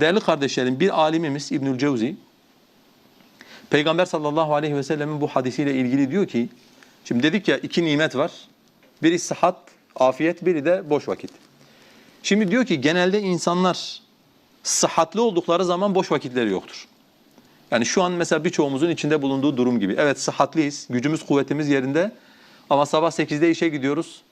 Değerli kardeşlerim bir alimimiz İbnül Cevzi Peygamber sallallahu aleyhi ve sellemin bu hadisiyle ilgili diyor ki şimdi dedik ya iki nimet var. Biri sıhhat, afiyet, biri de boş vakit. Şimdi diyor ki genelde insanlar sıhhatli oldukları zaman boş vakitleri yoktur. Yani şu an mesela birçoğumuzun içinde bulunduğu durum gibi. Evet sıhhatliyiz, gücümüz, kuvvetimiz yerinde ama sabah 8'de işe gidiyoruz,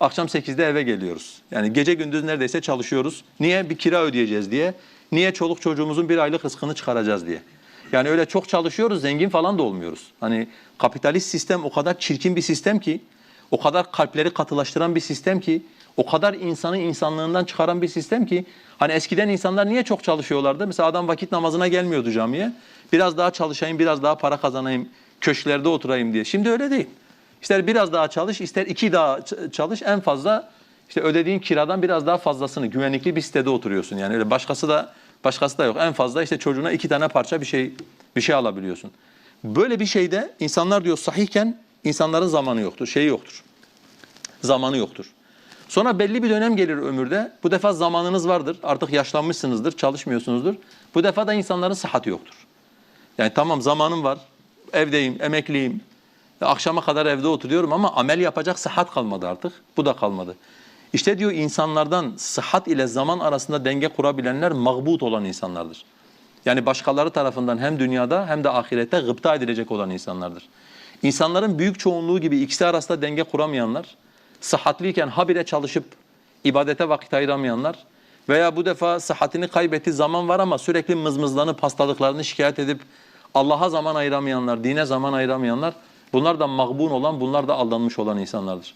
akşam 8'de eve geliyoruz. Yani gece gündüz neredeyse çalışıyoruz. Niye? Bir kira ödeyeceğiz diye. Niye? Çoluk çocuğumuzun bir aylık rızkını çıkaracağız diye. Yani öyle çok çalışıyoruz, zengin falan da olmuyoruz. Hani kapitalist sistem o kadar çirkin bir sistem ki, o kadar kalpleri katılaştıran bir sistem ki, o kadar insanı insanlığından çıkaran bir sistem ki, hani eskiden insanlar niye çok çalışıyorlardı? Mesela adam vakit namazına gelmiyordu camiye. Biraz daha çalışayım, biraz daha para kazanayım, köşklerde oturayım diye. Şimdi öyle değil. İster biraz daha çalış, ister iki daha çalış, en fazla işte ödediğin kiradan biraz daha fazlasını, güvenlikli bir sitede oturuyorsun. Yani öyle başkası da başkası da yok. En fazla işte çocuğuna iki tane parça bir şey bir şey alabiliyorsun. Böyle bir şeyde insanlar diyor sahihken insanların zamanı yoktur, şeyi yoktur. Zamanı yoktur. Sonra belli bir dönem gelir ömürde. Bu defa zamanınız vardır. Artık yaşlanmışsınızdır, çalışmıyorsunuzdur. Bu defa da insanların sıhhati yoktur. Yani tamam zamanım var. Evdeyim, emekliyim. Akşama kadar evde oturuyorum ama amel yapacak sıhhat kalmadı artık. Bu da kalmadı. İşte diyor insanlardan sıhhat ile zaman arasında denge kurabilenler mağbut olan insanlardır. Yani başkaları tarafından hem dünyada hem de ahirette gıpta edilecek olan insanlardır. İnsanların büyük çoğunluğu gibi ikisi arasında denge kuramayanlar, sıhhatliyken habire çalışıp ibadete vakit ayıramayanlar veya bu defa sıhhatini kaybetti zaman var ama sürekli mızmızlanıp hastalıklarını şikayet edip Allah'a zaman ayıramayanlar, dine zaman ayıramayanlar bunlar da mağbun olan, bunlar da aldanmış olan insanlardır.